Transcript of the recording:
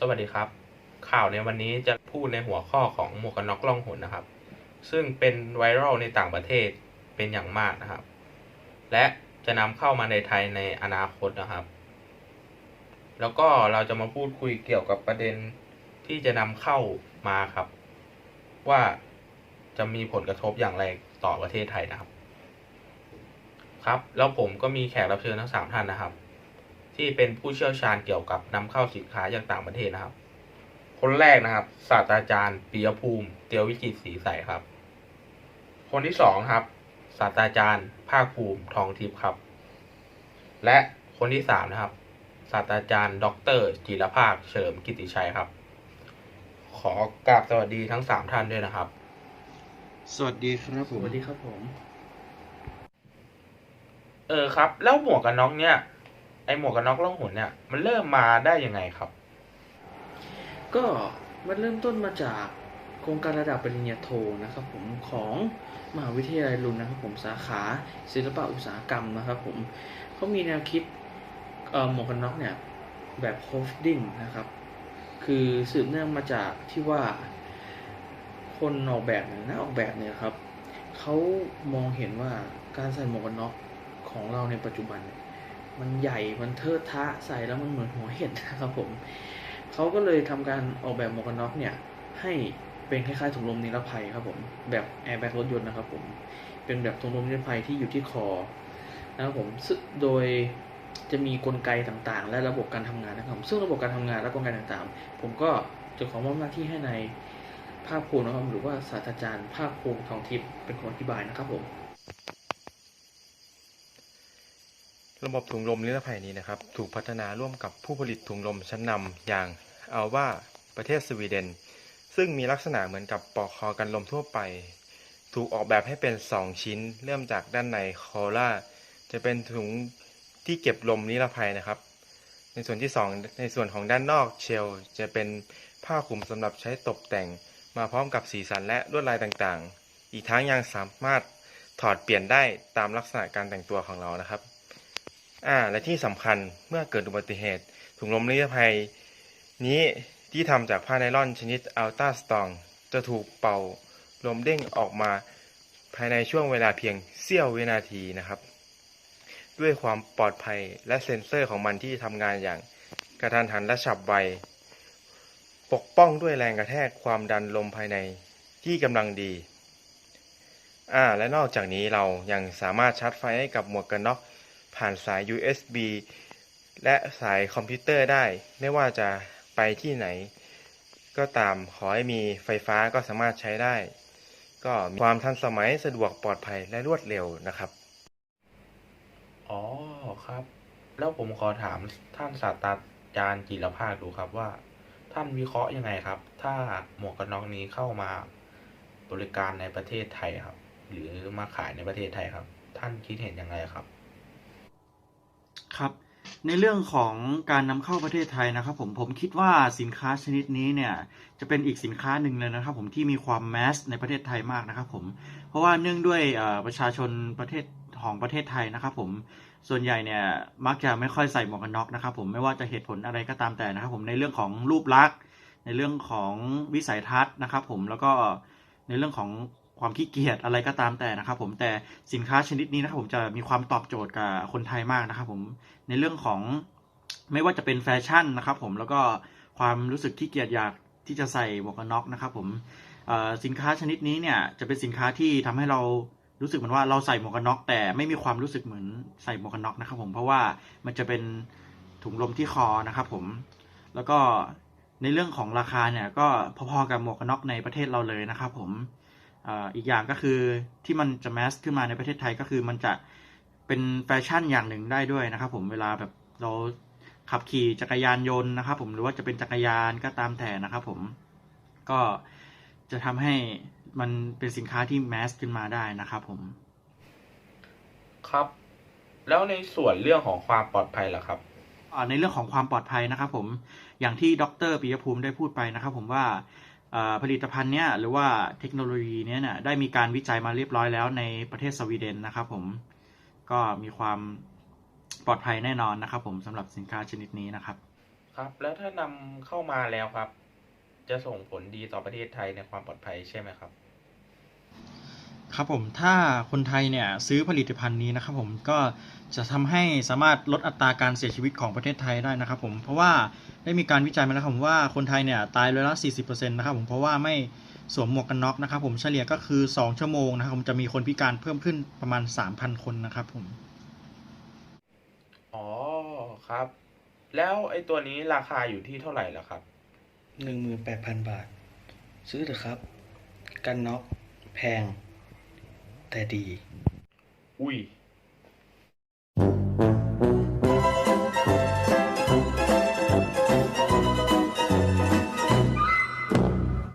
สวัสดีครับ ข่าวในวันนี้จะพูดในหัวข้อของหมวกกันน็อกล่องหนนะครับ ซึ่งเป็นไวรัลในต่างประเทศเป็นอย่างมากนะครับ และจะนำเข้ามาในไทยในอนาคตนะครับ แล้วก็เราจะมาพูดคุยเกี่ยวกับประเด็นที่จะนำเข้ามาครับ ว่าจะมีผลกระทบอย่างไรต่อประเทศไทยนะครับ ครับ แล้วผมก็มีแขกรับเชิญทั้งสามท่านนะครับ ที่เป็นผู้เชี่ยวชาญเกี่ยวกับนำเข้าสินค้าจากต่างประเทศนะครับ คนแรกนะครับ ศาสตราจารย์ปิยภูมิ เตียววิจิตรศรีใสครับ คนที่สองครับ ศาสตราจารย์ภาคภูมิทองทิพย์ครับ และคนที่สามนะครับ ศาสตราจารย์ ดรจิรภาคเฉลิมกิติชัยครับ ขอกราบสวัสดีทั้งสามท่านด้วยนะครับ สวัสดีครับผสมวัสดีครับผม เออครับ แล้วหมวกกันน็อกเนี่ย ไอหมวกกันน็อกล่องหนเนี่ยมันเริ่มมาได้ยังไงครับ ก็มันเริ่มต้นมาจากโครงการระดับปริญญาโทนะครับผมของมหาวิทยาลัยรุนนะครับผมสาขาศิลปะอุตสาหกรรมนะครับผมเขามีแนวคิดหมวกกันน็อกเนี่ยแบบโคฟดิ้งนะครับ คือสืบเนื่องมาจากที่ว่าคนออกแบบนี่ยนักออกแบบเนี่ยครับเขามองเห็นว่าการใส่หมวกกันน็อกของเราในปัจจุบันเนี่ย มันใหญ่มันเทิดทะใส่แล้วมันเหมือนหัวเห็ดนะครับผมเขาก็เลยทำการออกแบบหมวกกันน็อกเนี่ย ให้เป็นคล้ายๆถุงลมนิรภัยครับผมแบบแอร์แบ็กรถยนต์นะครับผมเป็นแบบถุงลมนิรภัยที่อยู่ที่คอนะครับผมโดยจะมีกลไกต่างๆ และระบบการทำงานนะครับ ซึ่งระบบการทำงานและกลไกต่างๆ ผมก็จะขอมอบหน้าที่ให้ในภาคภูมินะครับหรือว่าศาสตราจารย์ภาคภูมิทองทิพย์เป็นคนอธิบายนะครับผม ระบบถุงลมนิรภัยนี้นะครับ ถูกพัฒนาร่วมกับผู้ผลิตถุงลมชั้นนำอย่างอัลวาประเทศสวีเดน ซึ่งมีลักษณะเหมือนกับปลอกคอกันลมทั่วไป ถูกออกแบบให้เป็น 2 ชิ้น เริ่มจากด้านในคอล่าจะเป็นถุงที่เก็บลมนิรภัยนะครับ ในส่วนที่ 2 ในส่วนของด้านนอกเชล จะเป็นผ้าคลุมสำหรับใช้ตกแต่ง มาพร้อมกับสีสันและลวดลายต่างๆ อีกทั้งยังสามารถถอดเปลี่ยนได้ตามลักษณะการแต่งตัวของเรานะครับ อ่าและที่สำคัญเมื่อเกิดอุบัติเหตุ ถุงลมนิรภัย นี้ที่ทำจากผ้าไนล่อนชนิดอัลต้าสตองจะถูกเป่าลมเด้งออกมาภายในช่วงเวลาเพียงเสี้ยววินาทีนะครับ ด้วยความปลอดภัยและเซ็นเซอร์ของมันที่ทำงานอย่างกระทันหันและฉับไว ปกป้องด้วยแรงกระแทกความดันลมภายในที่กำลังดี อ่าและนอกจากนี้เรายังสามารถชาร์จไฟให้กับหมวกกันน็อก ผ่านสาย USB และสายคอมพิวเตอร์ได้ ไม่ว่าจะไปที่ไหน ก็ตามขอให้มีไฟฟ้าก็สามารถใช้ได้ ก็มีความทันสมัยสะดวกปลอดภัยและรวดเร็วนะครับ อ๋อครับ แล้วผมขอถามท่านศาสตราจารย์จิรภาคดูครับว่า ท่านวิเคราะห์ยังไงครับ ถ้าหมวกกันน็อกนี้เข้ามาบริการในประเทศไทยครับ หรือมาขายในประเทศไทยครับ ท่านคิดเห็นยังไงครับ ครับ ในเรื่องของการนำเข้าประเทศไทยนะครับ ผมผมคิดว่าสินค้าชนิดนี้เนี่ยจะเป็นอีกสินค้าหนึ่งเลยนะครับ ผมที่มีความแมสในประเทศไทยมากนะครับผมเพราะว่าเนื่องด้วยประชาชนประเทศของประเทศไทยนะครับ ผมส่วนใหญ่เนี่ยมักจะไม่ค่อยใส่หมวกกันน็อกนะครับ ผมไม่ว่าจะเหตุผลอะไรก็ตามแต่นะครับ ผมในเรื่องของรูปลักษณ์ ในเรื่องของวิสัยทัศน์นะครับ ผมแล้วก็ในเรื่องของ ความขี้เกียจอะไรก็ตามแต่นะครับผมแต่สินค้าชนิดนี้นะครับผมจะมีความตอบโจทย์กับคนไทยมากนะครับผมในเรื่องของไม่ว่าจะเป็นแฟชั่นนะครับผมแล้วก็ความรู้สึกขี้เกียจอยากที่จะใส่หมวกกันน็อกนะครับผมสินค้าชนิดนี้เนี่ยจะเป็นสินค้าที่ทำให้เรารู้สึกเหมือนว่าเราใส่หมวกกันน็อก แต่ไม่มีความรู้สึกเหมือนใส่หมวกกันน็อกนะครับผมเพราะว่ามันจะเป็นถุงลมที่คอนะครับผมแล้วก็ในเรื่องของราคาเนี่ยก็พอๆกับหมวกกันน็อกในประเทศเราเลยนะครับผม อ่าอีกอย่างก็คือที่มันจะแมสขึ้นมาในประเทศไทยก็คือมันจะเป็นแฟชั่นอย่างหนึ่งได้ด้วยนะครับ ผมเวลาแบบเราขับขี่จักรยานยนต์นะครับ ผมหรือว่าจะเป็นจักรยานก็ตามแต่นะครับ ผมก็จะทำให้มันเป็นสินค้าที่แมสขึ้นมาได้นะครับ ผม ครับ แล้วในส่วนเรื่องของความปลอดภัยล่ะครับอ่าในเรื่องของความปลอดภัยนะครับ ผมอย่างที่ดรปิยภูมิได้พูดไปนะครับ ผมว่าอ่า ผลิตภัณฑ์เนี้ยหรือว่าเทคโนโลยีเนี้ยนะ่ยได้มีการวิจัยมาเรียบร้อยแล้วในประเทศสวีเดนนะครับผมก็มีความปลอดภัยแน่นอนนะครับ ผมสำหรับสินค้าชนิดนี้นะครับ ครับ แล้วถ้านำเข้ามาแล้วครับ จะส่งผลดีต่อประเทศไทยในความปลอดภัยใช่ไหมครับ ครับผมถ้าคนไทยเนี่ยซื้อผลิตภัณฑ์นี้นะครับผมก็จะทำให้สามารถลดอัตราการเสียชีวิตของประเทศไทยได้นะครับผมเพราะว่าได้มีการวิจัยมาแล้วครับผมว่าคนไทยเนี่ยตายร้อยละ40%นะครับผมเพราะว่าไม่สวมหมวกกันน็อกนะครับผมเฉลี่ยก็คือ 2 ชั่วโมงนะครับผมจะมีคนพิการเพิ่มขึ้นประมาณ 3,000 คนนะครับผมอ๋อครับ แล้วไอ้ตัวนี้ราคาอยู่ที่เท่าไหร่ล่ะครับหนึ่งหมื่นแปดพันบาท ซื้อเถอะครับ กันน็อกแพง tadi. Wih.